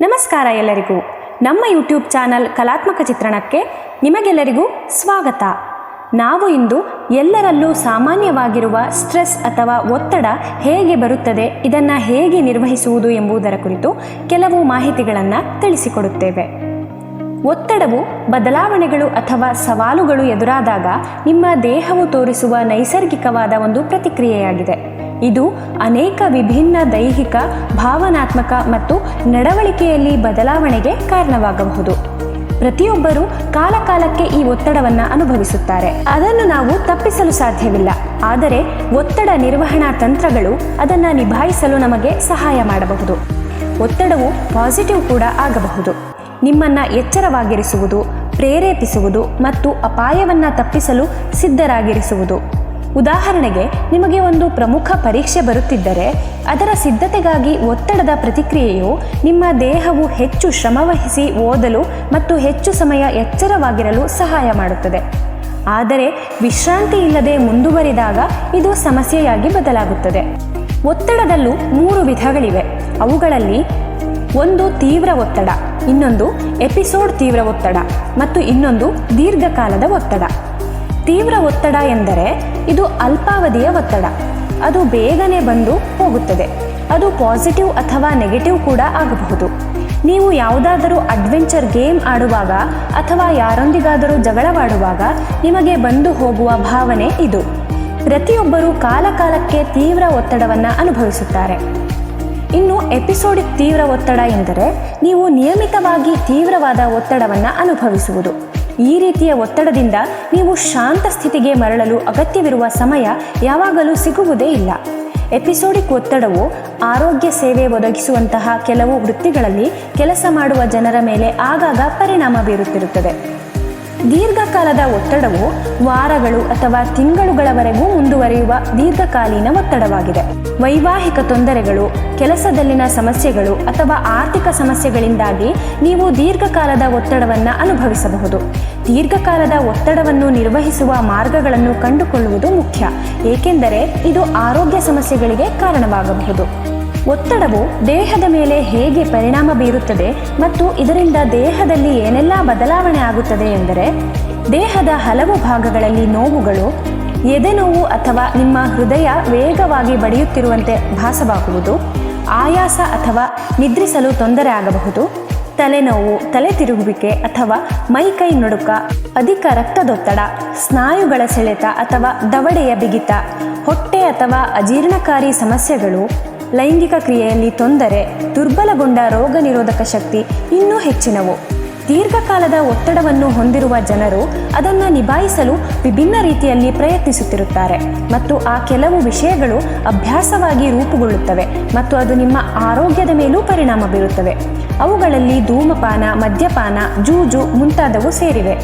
ನಮಸ್ಕಾರ ಎಲ್ಲರಿಗೂ. ನಮ್ಮ ಯೂಟ್ಯೂಬ್ ಚಾನಲ್ ಕಲಾತ್ಮಕ ಚಿತ್ರಣಕ್ಕೆ ನಿಮಗೆಲ್ಲರಿಗೂ ಸ್ವಾಗತ. ನಾವು ಇಂದು ಎಲ್ಲರಲ್ಲೂ ಸಾಮಾನ್ಯವಾಗಿರುವ ಸ್ಟ್ರೆಸ್ ಅಥವಾ ಒತ್ತಡ ಹೇಗೆ ಬರುತ್ತದೆ, ಇದನ್ನು ಹೇಗೆ ನಿರ್ವಹಿಸುವುದು ಎಂಬುದರ ಕುರಿತು ಕೆಲವು ಮಾಹಿತಿಗಳನ್ನು ತಿಳಿಸಿಕೊಡುತ್ತೇವೆ. ಒತ್ತಡವು ಬದಲಾವಣೆಗಳು ಅಥವಾ ಸವಾಲುಗಳು ಎದುರಾದಾಗ ನಿಮ್ಮ ದೇಹವು ತೋರಿಸುವ ನೈಸರ್ಗಿಕವಾದ ಒಂದು ಪ್ರತಿಕ್ರಿಯೆಯಾಗಿದೆ. ಇದು ಅನೇಕ ವಿಭಿನ್ನ ದೈಹಿಕ, ಭಾವನಾತ್ಮಕ ಮತ್ತು ನಡವಳಿಕೆಯಲ್ಲಿ ಬದಲಾವಣೆಗೆ ಕಾರಣವಾಗಬಹುದು. ಪ್ರತಿಯೊಬ್ಬರೂ ಕಾಲಕಾಲಕ್ಕೆ ಈ ಒತ್ತಡವನ್ನು ಅನುಭವಿಸುತ್ತಾರೆ. ಅದನ್ನು ನಾವು ತಪ್ಪಿಸಲು ಸಾಧ್ಯವಿಲ್ಲ. ಆದರೆ ಒತ್ತಡ ನಿರ್ವಹಣಾ ತಂತ್ರಗಳು ಅದನ್ನು ನಿಭಾಯಿಸಲು ನಮಗೆ ಸಹಾಯ ಮಾಡಬಹುದು. ಒತ್ತಡವು ಪಾಸಿಟಿವ್ ಕೂಡ ಆಗಬಹುದು. ನಿಮ್ಮನ್ನು ಎಚ್ಚರವಾಗಿರಿಸುವುದು, ಪ್ರೇರೇಪಿಸುವುದು ಮತ್ತು ಅಪಾಯವನ್ನು ತಪ್ಪಿಸಲು ಸಿದ್ಧರಾಗಿರಿಸುವುದು. ಉದಾಹರಣೆಗೆ ನಿಮಗೆ ಒಂದು ಪ್ರಮುಖ ಪರೀಕ್ಷೆ ಬರುತ್ತಿದ್ದರೆ, ಅದರ ಸಿದ್ಧತೆಗಾಗಿ ಒತ್ತಡದ ಪ್ರತಿಕ್ರಿಯೆಯು ನಿಮ್ಮ ದೇಹವು ಹೆಚ್ಚು ಶ್ರಮವಹಿಸಿ ಓದಲು ಮತ್ತು ಹೆಚ್ಚು ಸಮಯ ಎಚ್ಚರವಾಗಿರಲು ಸಹಾಯ ಮಾಡುತ್ತದೆ. ಆದರೆ ವಿಶ್ರಾಂತಿ ಇಲ್ಲದೆ ಮುಂದುವರಿದಾಗ ಇದು ಸಮಸ್ಯೆಯಾಗಿ ಬದಲಾಗುತ್ತದೆ. ಒತ್ತಡದಲ್ಲೂ ಮೂರು ವಿಧಗಳಿವೆ. ಅವುಗಳಲ್ಲಿ ಒಂದು ತೀವ್ರ ಒತ್ತಡ, ಇನ್ನೊಂದು ಎಪಿಸೋಡ್ ತೀವ್ರ ಒತ್ತಡ ಮತ್ತು ಇನ್ನೊಂದು ದೀರ್ಘಕಾಲದ ಒತ್ತಡ. ತೀವ್ರ ಒತ್ತಡ ಎಂದರೆ ಇದು ಅಲ್ಪಾವಧಿಯ ಒತ್ತಡ. ಅದು ಬೇಗನೆ ಬಂದು ಹೋಗುತ್ತದೆ. ಅದು ಪಾಸಿಟಿವ್ ಅಥವಾ ನೆಗೆಟಿವ್ ಕೂಡ ಆಗಬಹುದು. ನೀವು ಯಾವುದಾದರೂ ಅಡ್ವೆಂಚರ್ ಗೇಮ್ ಆಡುವಾಗ ಅಥವಾ ಯಾರೊಂದಿಗಾದರೂ ಜಗಳವಾಡುವಾಗ ನಿಮಗೆ ಬಂದು ಹೋಗುವ ಭಾವನೆ ಇದು. ಪ್ರತಿಯೊಬ್ಬರೂ ಕಾಲಕಾಲಕ್ಕೆ ತೀವ್ರ ಒತ್ತಡವನ್ನು ಅನುಭವಿಸುತ್ತಾರೆ. ಇನ್ನು ಎಪಿಸೋಡಿಕ್ ತೀವ್ರ ಒತ್ತಡ ಎಂದರೆ ನೀವು ನಿಯಮಿತವಾಗಿ ತೀವ್ರವಾದ ಒತ್ತಡವನ್ನು ಅನುಭವಿಸುವುದು. ಈ ರೀತಿಯ ಒತ್ತಡದಿಂದ ನೀವು ಶಾಂತ ಸ್ಥಿತಿಗೆ ಮರಳಲು ಅಗತ್ಯವಿರುವ ಸಮಯ ಯಾವಾಗಲೂ ಸಿಗುವುದೇ ಇಲ್ಲ. ಎಪಿಸೋಡಿಕ್ ಒತ್ತಡವು ಆರೋಗ್ಯ ಸೇವೆ ಒದಗಿಸುವಂತಹ ಕೆಲವು ವೃತ್ತಿಗಳಲ್ಲಿ ಕೆಲಸ ಮಾಡುವ ಜನರ ಮೇಲೆ ಆಗಾಗ ಪರಿಣಾಮ ಬೀರುತ್ತಿರುತ್ತದೆ. ದೀರ್ಘಕಾಲದ ಒತ್ತಡವು ವಾರಗಳು ಅಥವಾ ತಿಂಗಳುಗಳವರೆಗೂ ಮುಂದುವರಿಯುವ ದೀರ್ಘಕಾಲೀನ ಒತ್ತಡವಾಗಿದೆ. ವೈವಾಹಿಕ ತೊಂದರೆಗಳು, ಕೆಲಸದಲ್ಲಿನ ಸಮಸ್ಯೆಗಳು ಅಥವಾ ಆರ್ಥಿಕ ಸಮಸ್ಯೆಗಳಿಂದಾಗಿ ನೀವು ದೀರ್ಘಕಾಲದ ಒತ್ತಡವನ್ನು ಅನುಭವಿಸಬಹುದು. ದೀರ್ಘಕಾಲದ ಒತ್ತಡವನ್ನು ನಿರ್ವಹಿಸುವ ಮಾರ್ಗಗಳನ್ನು ಕಂಡುಕೊಳ್ಳುವುದು ಮುಖ್ಯ. ಏಕೆಂದರೆ ಇದು ಆರೋಗ್ಯ ಸಮಸ್ಯೆಗಳಿಗೆ ಕಾರಣವಾಗಬಹುದು. ಒತ್ತಡವು ದೇಹದ ಮೇಲೆ ಹೇಗೆ ಪರಿಣಾಮ ಬೀರುತ್ತದೆ ಮತ್ತು ಇದರಿಂದ ದೇಹದಲ್ಲಿ ಏನೆಲ್ಲ ಬದಲಾವಣೆ ಆಗುತ್ತದೆ ಎಂದರೆ, ದೇಹದ ಹಲವು ಭಾಗಗಳಲ್ಲಿ ನೋವುಗಳು, ಎದೆನೋವು ಅಥವಾ ನಿಮ್ಮ ಹೃದಯ ವೇಗವಾಗಿ ಬಡಿಯುತ್ತಿರುವಂತೆ ಭಾಸವಾಗುವುದು, ಆಯಾಸ ಅಥವಾ ನಿದ್ರಿಸಲು ತೊಂದರೆ ಆಗಬಹುದು, ತಲೆನೋವು, ತಲೆ ತಿರುಗುವಿಕೆ ಅಥವಾ ಮೈಕೈ ನಡುಕ, ಅಧಿಕ ರಕ್ತದೊತ್ತಡ, ಸ್ನಾಯುಗಳ ಸೆಳೆತ ಅಥವಾ ದವಡೆಯ ಬಿಗಿತ, ಹೊಟ್ಟೆ ಅಥವಾ ಅಜೀರ್ಣಕಾರಿ ಸಮಸ್ಯೆಗಳು ಲೈಂಗಿಕ ಕ್ರಿಯೆಯಲ್ಲಿ ತೊಂದರೆ, ದುರ್ಬಲಗೊಂಡ ರೋಗ ನಿರೋಧಕ ಶಕ್ತಿ ಇನ್ನೂ ಹೆಚ್ಚಿನವು. ದೀರ್ಘಕಾಲದ ಒತ್ತಡವನ್ನು ಹೊಂದಿರುವ ಜನರು ಅದನ್ನು ನಿಭಾಯಿಸಲು ವಿಭಿನ್ನ ರೀತಿಯಲ್ಲಿ ಪ್ರಯತ್ನಿಸುತ್ತಿರುತ್ತಾರೆ ಮತ್ತು ಆ ಕೆಲವು ವಿಷಯಗಳು ಅಭ್ಯಾಸವಾಗಿ ರೂಪುಗೊಳ್ಳುತ್ತವೆ ಮತ್ತು ಅದು ನಿಮ್ಮ ಆರೋಗ್ಯದ ಮೇಲೂ ಪರಿಣಾಮ ಬೀರುತ್ತವೆ. ಅವುಗಳಲ್ಲಿ ಧೂಮಪಾನ, ಮದ್ಯಪಾನ, ಜೂಜು ಮುಂತಾದವು ಸೇರಿವೆ.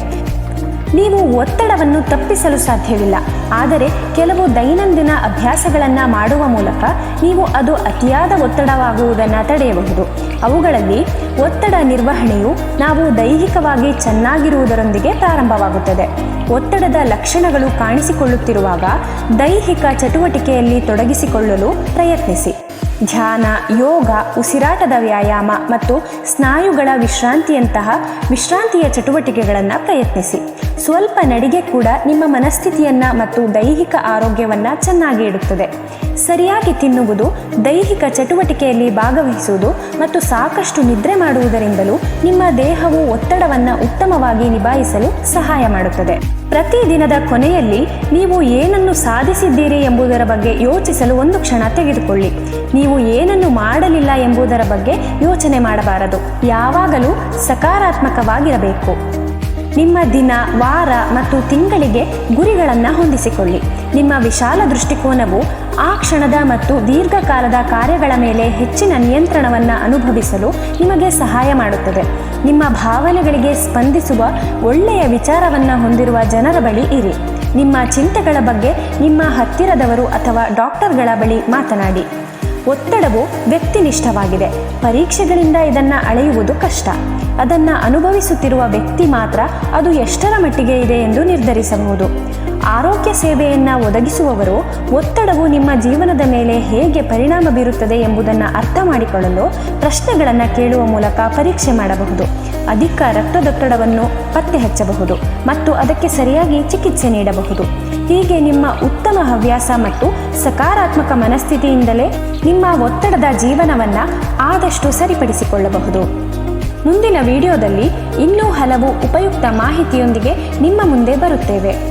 ನೀವು ಒತ್ತಡವನ್ನು ತಪ್ಪಿಸಲು ಸಾಧ್ಯವಿಲ್ಲ. ಆದರೆ ಕೆಲವು ದೈನಂದಿನ ಅಭ್ಯಾಸಗಳನ್ನು ಮಾಡುವ ಮೂಲಕ ನೀವು ಅದು ಅತಿಯಾದ ಒತ್ತಡವಾಗುವುದನ್ನು ತಡೆಯಬಹುದು. ಅವುಗಳಲ್ಲಿ ಒತ್ತಡ ನಿರ್ವಹಣೆಯು ನಾವು ದೈಹಿಕವಾಗಿ ಚೆನ್ನಾಗಿರುವುದರೊಂದಿಗೆ ಪ್ರಾರಂಭವಾಗುತ್ತದೆ. ಒತ್ತಡದ ಲಕ್ಷಣಗಳು ಕಾಣಿಸಿಕೊಳ್ಳುತ್ತಿರುವಾಗ ದೈಹಿಕ ಚಟುವಟಿಕೆಯಲ್ಲಿ ತೊಡಗಿಸಿಕೊಳ್ಳಲು ಪ್ರಯತ್ನಿಸಿ. ಧ್ಯಾನ, ಯೋಗ, ಉಸಿರಾಟದ ವ್ಯಾಯಾಮ ಮತ್ತು ಸ್ನಾಯುಗಳ ವಿಶ್ರಾಂತಿಯಂತಹ ವಿಶ್ರಾಂತಿಯ ಚಟುವಟಿಕೆಗಳನ್ನು ಪ್ರಯತ್ನಿಸಿ. ಸ್ವಲ್ಪ ನಡಿಗೆ ಕೂಡ ನಿಮ್ಮ ಮನಸ್ಥಿತಿಯನ್ನು ಮತ್ತು ದೈಹಿಕ ಆರೋಗ್ಯವನ್ನು ಚೆನ್ನಾಗಿ ಇಡುತ್ತದೆ. ಸರಿಯಾಗಿ ತಿನ್ನುವುದು, ದೈಹಿಕ ಚಟುವಟಿಕೆಯಲ್ಲಿ ಭಾಗವಹಿಸುವುದು ಮತ್ತು ಸಾಕಷ್ಟು ನಿದ್ರೆ ಮಾಡುವುದರಿಂದಲೂ ನಿಮ್ಮ ದೇಹವು ಒತ್ತಡವನ್ನು ಉತ್ತಮವಾಗಿ ನಿಭಾಯಿಸಲು ಸಹಾಯ ಮಾಡುತ್ತದೆ. ಪ್ರತಿದಿನದ ಕೊನೆಯಲ್ಲಿ ನೀವು ಏನನ್ನು ಸಾಧಿಸಿದ್ದೀರಿ ಎಂಬುದರ ಬಗ್ಗೆ ಯೋಚಿಸಲು ಒಂದು ಕ್ಷಣ ತೆಗೆದುಕೊಳ್ಳಿ. ನೀವು ಏನನ್ನು ಮಾಡಲಿಲ್ಲ ಎಂಬುದರ ಬಗ್ಗೆ ಯೋಚನೆ ಮಾಡಬಾರದು. ಯಾವಾಗಲೂ ಸಕಾರಾತ್ಮಕವಾಗಿರಬೇಕು. ನಿಮ್ಮ ದಿನ, ವಾರ ಮತ್ತು ತಿಂಗಳಿಗೆ ಗುರಿಗಳನ್ನು ಹೊಂದಿಸಿಕೊಳ್ಳಿ. ನಿಮ್ಮ ವಿಶಾಲ ದೃಷ್ಟಿಕೋನವು ಆ ಕ್ಷಣದ ಮತ್ತು ದೀರ್ಘಕಾಲದ ಕಾರ್ಯಗಳ ಮೇಲೆ ಹೆಚ್ಚಿನ ನಿಯಂತ್ರಣವನ್ನು ಅನುಭವಿಸಲು ನಿಮಗೆ ಸಹಾಯ ಮಾಡುತ್ತದೆ. ನಿಮ್ಮ ಭಾವನೆಗಳಿಗೆ ಸ್ಪಂದಿಸುವ ಒಳ್ಳೆಯ ವಿಚಾರವನ್ನು ಹೊಂದಿರುವ ಜನರ ಬಳಿ ಇರಿ. ನಿಮ್ಮ ಚಿಂತೆಗಳ ಬಗ್ಗೆ ನಿಮ್ಮ ಹತ್ತಿರದವರು ಅಥವಾ ಡಾಕ್ಟರ್ಗಳ ಬಳಿ ಮಾತನಾಡಿ. ಒತ್ತಡವು ವ್ಯಕ್ತಿನಿಷ್ಠವಾಗಿದೆ. ಪರೀಕ್ಷೆಗಳಿಂದ ಇದನ್ನು ಅಳೆಯುವುದು ಕಷ್ಟ. ಅದನ್ನು ಅನುಭವಿಸುತ್ತಿರುವ ವ್ಯಕ್ತಿ ಮಾತ್ರ ಅದು ಎಷ್ಟರ ಮಟ್ಟಿಗೆ ಇದೆ ಎಂದು ನಿರ್ಧರಿಸಬಹುದು. ಆರೋಗ್ಯ ಸೇವೆಯನ್ನು ಒದಗಿಸುವವರು, ಒತ್ತಡವು ನಿಮ್ಮ ಜೀವನದ ಮೇಲೆ ಹೇಗೆ ಪರಿಣಾಮ ಬೀರುತ್ತದೆ ಎಂಬುದನ್ನು ಅರ್ಥ ಮಾಡಿಕೊಳ್ಳಲು ಪ್ರಶ್ನೆಗಳನ್ನು ಕೇಳುವ ಮೂಲಕ ಪರೀಕ್ಷೆ ಮಾಡಬಹುದು. ಅಧಿಕ ರಕ್ತದೊತ್ತಡವನ್ನು ಪತ್ತೆ ಹಚ್ಚಬಹುದು ಮತ್ತು ಅದಕ್ಕೆ ಸರಿಯಾಗಿ ಚಿಕಿತ್ಸೆ ನೀಡಬಹುದು. ಹೀಗೆ ನಿಮ್ಮ ಉತ್ತಮ ಹವ್ಯಾಸ ಮತ್ತು ಸಕಾರಾತ್ಮಕ ಮನಸ್ಥಿತಿಯಿಂದಲೇ ನಿಮ್ಮ ಒತ್ತಡದ ಜೀವನವನ್ನು ಆದಷ್ಟು ಸರಿಪಡಿಸಿಕೊಳ್ಳಬಹುದು. ಮುಂದಿನ ವಿಡಿಯೋದಲ್ಲಿ ಇನ್ನೂ ಹಲವು ಉಪಯುಕ್ತ ಮಾಹಿತಿಯೊಂದಿಗೆ ನಿಮ್ಮ ಮುಂದೆ ಬರುತ್ತೇವೆ.